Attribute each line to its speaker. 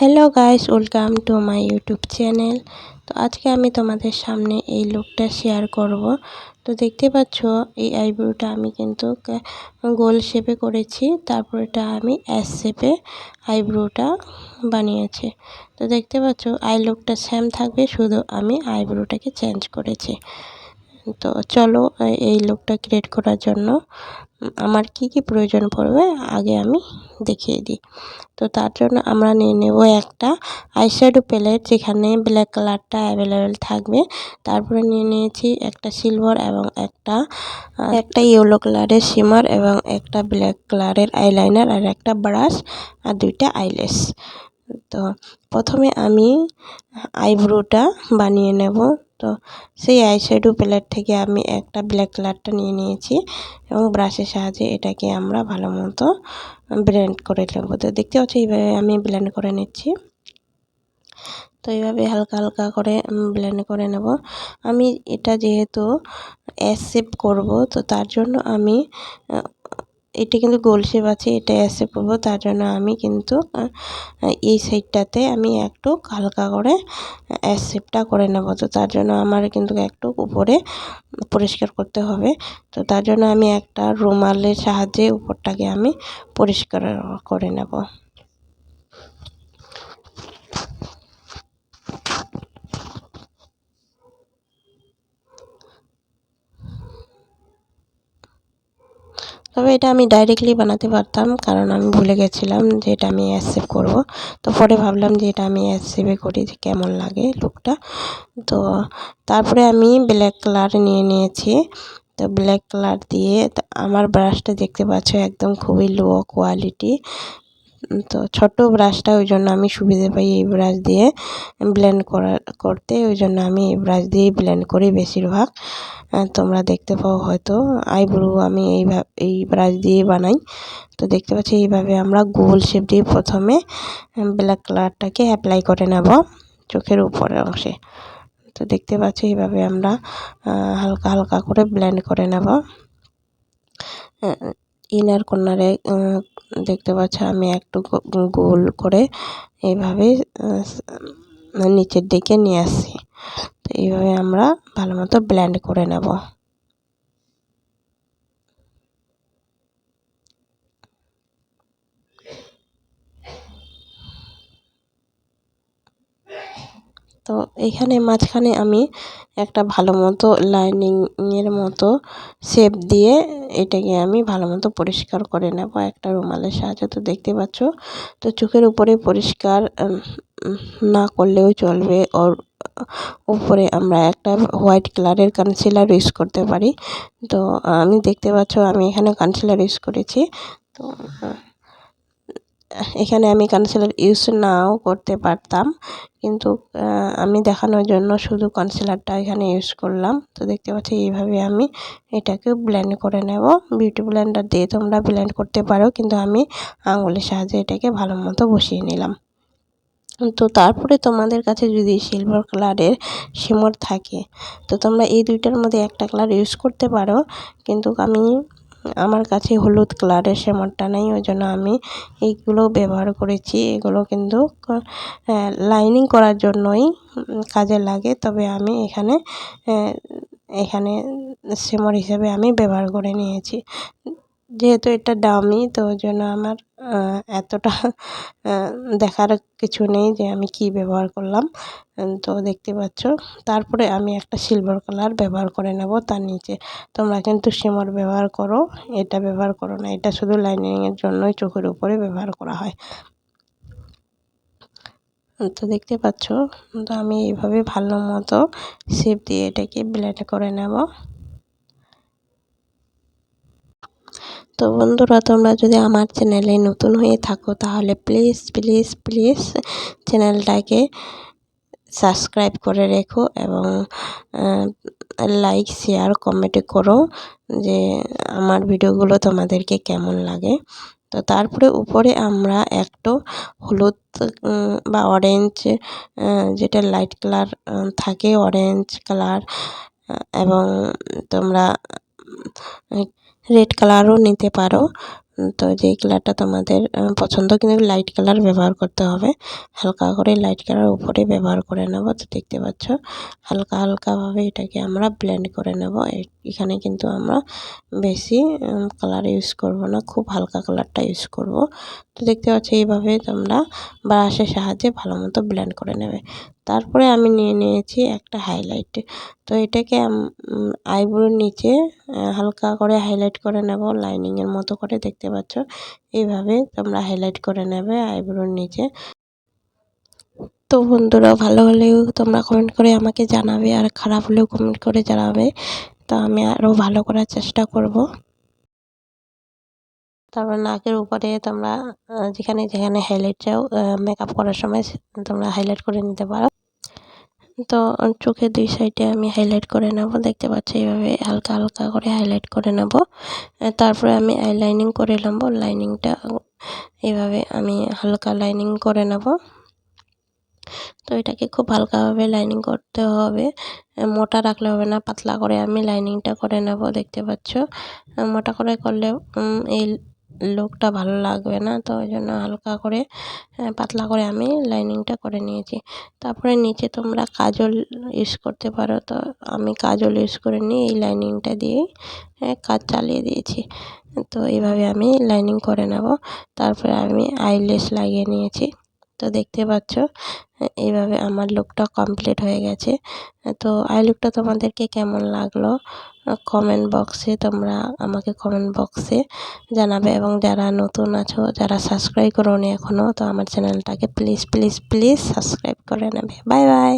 Speaker 1: Hello guys welcome to my YouTube channel তো আজকে আমি তোমাদের সামনে এই লুকটা শেয়ার করব। তো দেখতে পাচ্ছ, এই আইব্রোটা আমি কিন্তু গোল শেপে করেছি তারপর এটা আমি অ্যাস শেপে আইব্রোটা বানিয়েছি। তো দেখতে পাচ্ছ আই লুকটা সেম থাকবে, শুধু আমি আইব্রোটাকে চেঞ্জ করেছি। তো চলো এই লুকটা ক্রিয়েট করার জন্য, আমার কি কি প্রয়োজন পড়বে আগে আমি দেখিয়ে দিই। তো তার জন্য আমরা নিয়ে নেব একটা আইশ্যাডো প্যালেট যেখানে ব্ল্যাক কালারটা অ্যাভেলেবেল থাকবে। তারপরে নিয়ে নিয়েছি একটা সিলভার এবং একটা একটা ইয়েলো কালারের শিমার এবং একটা ব্ল্যাক কালারের আইলাইনার আর একটা ব্রাশ আর দুইটা আইলেস তো প্রথমে আমি আইব্রোটা বানিয়ে নেব। তো সেই আইশ্যাডো প্যালেট থেকে আমি একটা ব্ল্যাক কালারটা নিয়ে নিয়েছি এবং ব্রাশের সাহায্যে এটাকে আমরা ভালো মতো ব্লেন্ড করে নেব। তো দেখতে পাচ্ছি, এইভাবে আমি ব্লেন্ড করে নিচ্ছি। তো এইভাবে হালকা হালকা করে ব্লেন্ড করে নেব। আমি এটা যেহেতু অ্যাস শেপ করব, তো তার জন্য আমি এটা কিন্তু গোল শেপ আছে, এটা এসে করব তার জন্য আমি কিন্তু এই সাইডটাতে আমি একটু হালকা করে এস শেপটা করে নেব। তো তার জন্য আমার কিন্তু একটু উপরে পরিষ্কার করতে হবে। তো তার জন্য আমি একটা রুমালের সাহায্যে উপরটাকে আমি পরিষ্কার করে নেব। তবে এটা আমি ডাইরেক্টলি বানাতে পারতাম, কারণ আমি ভুলে গেছিলাম যে এটা আমি অ্যাসেপ করব। তো পরে ভাবলাম যে এটা আমি অ্যাসেপে করি যে কেমন লাগে লুকটা তো তারপরে আমি ব্ল্যাক কালার নিয়ে নিয়েছি। তো ব্ল্যাক কালার দিয়ে আমার ব্রাশটা দেখতে পাচ্ছ একদম খুবই লো কোয়ালিটি তো ছোট ব্রাশটা ওই জন্য আমি সুবিধে পাই এই ব্রাশ দিয়ে ব্লেন্ড করা, করতে। ওই জন্য আমি এই ব্রাশ দিয়েই ব্লেন্ড করি বেশিরভাগ। তোমরা দেখতে পাও হয়তো আইব্রো আমি এইভাবে এই ব্রাশ দিয়ে বানাই। তো দেখতে পাচ্ছি এইভাবে আমরা গোল শেপ দিয়ে প্রথমে ব্ল্যাক কালারটাকে অ্যাপ্লাই করে নেব চোখের উপরের অংশে। তো দেখতে পাচ্ছি এইভাবে আমরা হালকা হালকা করে ব্লেন্ড করে নেব। ইনার কর্নারে দেখতে পাচ্ছি আমি একটু গোল করে এইভাবে নিচের দিকে নিয়ে আসি তো এইভাবে আমরা ভালো মতো ব্লেন্ড করে নেব। তো এখানে মাঝখানে আমি একটা ভালো মতো লাইনিংয়ের মতো শেপ দিয়ে এটাকে আমি ভালো মতো পরিষ্কার করে নেব একটা রুমালের সাহায্যে। তো দেখতে পাচ্ছ, তো চোখের উপরে পরিষ্কার না করলেও চলবে। ওর উপরে আমরা একটা হোয়াইট কালারের কনসিলার ইউজ করতে পারি। তো আমি দেখতে পাচ্ছ, আমি এখানে কনসিলার ইউজ করেছি। তো এখানে আমি কনসিলার ইউজ নাও করতে পারতাম। কিন্তু আমি দেখানোর জন্য শুধু কনসিলারটা এখানে ইউজ করলাম। তো দেখতে পাচ্ছি এইভাবে আমি এটাকে ব্লেন্ড করে নেব। বিউটি ব্লেন্ডার দিয়ে তোমরা ব্লেন্ড করতে পারো। কিন্তু আমি আঙুলের সাহায্যে এটাকে ভালো মতো বসিয়ে নিলাম। তো তারপরে তোমাদের কাছে যদি সিলভার কালারের শিমর থাকে, তো তোমরা এই দুইটার মধ্যে একটা কালার ইউজ করতে পারো। কিন্তু আমি আমার কাছে হলুদ কালারের শ্যামারটা নেই, ওই জন্য আমি এইগুলো ব্যবহার করেছি। এগুলো কিন্তু লাইনিং করার জন্যই কাজে লাগে, তবে আমি এখানে এখানে শ্যামর হিসেবে আমি ব্যবহার করে নিয়েছি। যেহেতু এটা দামি, তো ওই জন্য আমার এতটা দেখার কিছু নেই যে আমি কি ব্যবহার করলাম। তো দেখতে পাচ্ছ, তারপরে আমি একটা সিলভার কালার ব্যবহার করে নেব, তার নিচে তোমরা কিন্তু সিমর ব্যবহার করো, এটা ব্যবহার করো না, এটা শুধু লাইনিংয়ের জন্যই চোখের উপরে ব্যবহার করা হয়। তো দেখতে পাচ্ছ, তো আমি এইভাবে ভালো মতো শেপ দিয়ে এটাকে ব্লেন্ড করে নেব। তো বন্ধুরা, তোমরা যদি আমার চ্যানেলে নতুন হয়ে থাকো, তাহলে প্লিজ প্লিজ প্লিজ চ্যানেলটাকে সাবস্ক্রাইব করে রেখো এবং লাইক শেয়ার কমেন্ট করো যে আমার ভিডিওগুলো তোমাদেরকে কেমন লাগে। তো তারপরে উপরে আমরা একটু হলুদ বা অরেঞ্জ যেটা লাইট কালার থাকে অরেঞ্জ কালার এবং তোমরা রেড কালারও নিতে পারো। তো যেই কালারটা তোমাদের পছন্দ কিন্তু লাইট কালার ব্যবহার করতে হবে। হালকা করে লাইট কালার উপরে ব্যবহার করে নেব, তো দেখতে পাচ্ছ? হালকা হালকাভাবে এটাকে আমরা ব্লেন্ড করে নেব। এখানে কিন্তু আমরা বেশি কালার ইউজ করব না, খুব হালকা কালারটা ইউজ করব। তো দেখতে পাচ্ছ এইভাবে তোমরা ব্রাশের সাহায্যে ভালো মতো ব্লেন্ড করে নেবে। তারপরে আমি নিয়ে নিয়েছি একটা হাইলাইট তো এটাকে আইব্রোর নিচে হালকা করে হাইলাইট করে নেব লাইনিংয়ের মতো করে, দেখতে পাচ্ছ? এইভাবে তোমরা হাইলাইট করে নেবে আইব্রোর নিচে। তো বন্ধুরা, ভালো হলেও তোমরা কমেন্ট করে আমাকে জানাবে, আর খারাপ হলেও কমেন্ট করে জানাবে। তো আমি আরও ভালো করার চেষ্টা করব। তারপর নাকের উপরে তোমরা যেখানে যেখানে হাইলাইট চাও মেকআপ করার সময় তোমরা হাইলাইট করে নিতে পারো। তো চোখের দুই সাইডে আমি হাইলাইট করে নেব, দেখতে পাচ্ছি এইভাবে হালকা হালকা করে হাইলাইট করে নেব। তারপরে আমি আইলাইনিং করে নেব লাইনিংটা এইভাবে আমি হালকা লাইনিং করে নেব। তো এটাকে খুব হালকাভাবে লাইনিং করতে হবে। মোটা রাখলে হবে না, পাতলা করে আমি লাইনিংটা করে নেব, দেখতে পাচ্ছ। মোটা করে করলে এই লুকটা ভালো লাগবে না, তো ওই জন্য হালকা করে পাতলা করে আমি লাইনিংটা করে নিয়েছি। তারপরে নিচে তোমরা কাজল ইউজ করতে পারো, তো আমি কাজল ইউজ করে নিয়ে এই লাইনিংটা দিয়েই কাজ চালিয়ে দিয়েছি। তো এইভাবে আমি লাইনিং করে নেব। তারপরে আমি আইলেস লাগিয়ে নিয়েছি। তো দেখতে পাচ্ছ, এইভাবে আমার লুকটা কমপ্লিট হয়ে গেছে। তো আই লুকটা তোমাদেরকে কেমন লাগল কমেন্ট বক্সে তোমরা আমাকে কমেন্ট বক্সে জানাবে। এবং যারা নতুন আছো, যারা সাবস্ক্রাইব করো এখনও তো আমার চ্যানেলটাকে প্লিজ প্লিজ প্লিজ সাবস্ক্রাইব করে নেবে। Bye bye